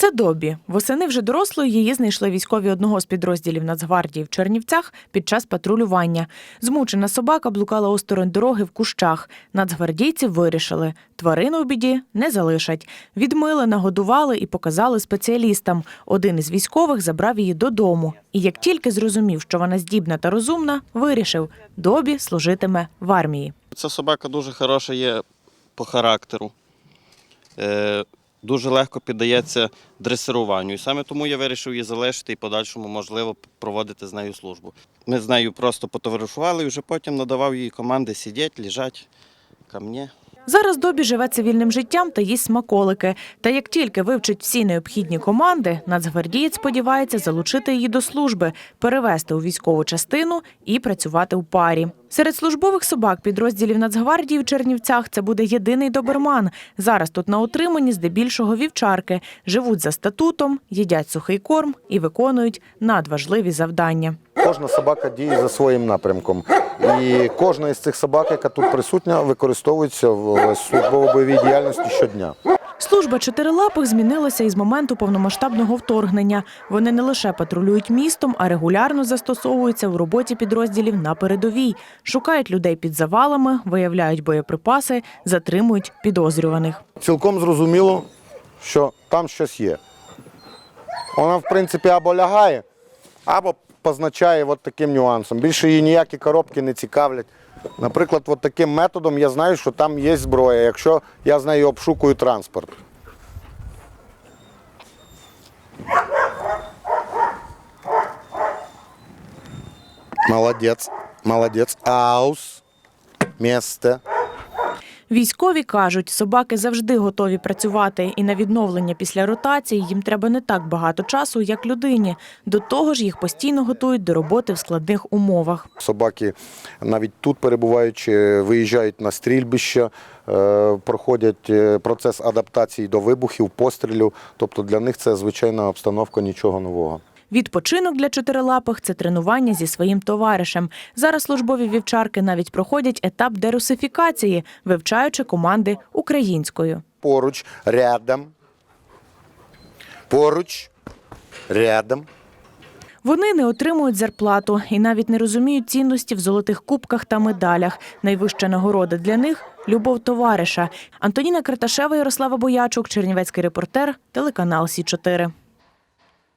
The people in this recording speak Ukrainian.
Це Добі. Восени вже дорослою її знайшли військові одного з підрозділів Нацгвардії в Чернівцях під час патрулювання. Змучена собака блукала осторонь дороги в кущах. Нацгвардійці вирішили, тварину у біді не залишать. Відмили, нагодували і показали спеціалістам. Один із військових забрав її додому. І як тільки зрозумів, що вона здібна та розумна, вирішив, Добі служитиме в армії. Ця собака дуже хороша є по характеру. Дуже легко піддається дресируванню. І саме тому я вирішив її залишити і подальшому можливо проводити з нею службу. Ми з нею просто потоваришували і вже потім надавав їй команди сидіти, лежати ко мені. Зараз Добі живе цивільним життям та їсть смаколики. Та як тільки вивчить всі необхідні команди, нацгвардієць сподівається залучити її до служби, перевести у військову частину і працювати у парі. Серед службових собак підрозділів Нацгвардії в Чернівцях це буде єдиний доберман. Зараз тут на утриманні здебільшого вівчарки, живуть за статутом, їдять сухий корм і виконують надважливі завдання. Кожна собака діє за своїм напрямком. І кожна із цих собак, яка тут присутня, використовується в службово-бойовій діяльності щодня. Служба чотирилапих змінилася із моменту повномасштабного вторгнення. Вони не лише патрулюють містом, а регулярно застосовуються в роботі підрозділів на передовій. Шукають людей під завалами, виявляють боєприпаси, затримують підозрюваних. Цілком зрозуміло, що там щось є. Вона, в принципі, або лягає, або позначає от таким нюансом. Більше її ніякі коробки не цікавлять. Наприклад, от таким методом я знаю, що там є зброя, якщо я з нею обшукую транспорт. Молодець, молодець. Аус. Місце. Військові кажуть, собаки завжди готові працювати, і на відновлення після ротації їм треба не так багато часу, як людині. До того ж, їх постійно готують до роботи в складних умовах. Собаки навіть тут перебуваючи, виїжджають на стрільбище, е, проходять е, процес адаптації до вибухів, пострілів. Тобто для них це звичайна обстановка, нічого нового. Відпочинок для чотирилапих це тренування зі своїм товаришем. Зараз службові вівчарки навіть проходять етап дерусифікації, вивчаючи команди українською. Поруч, рядом. Поруч, рядом. Вони не отримують зарплату і навіть не розуміють цінності в золотих кубках та медалях. Найвища нагорода для них любов товариша. Антоніна Карташева, Ярослава Боячук, Чернівецький репортер, телеканал Сі 4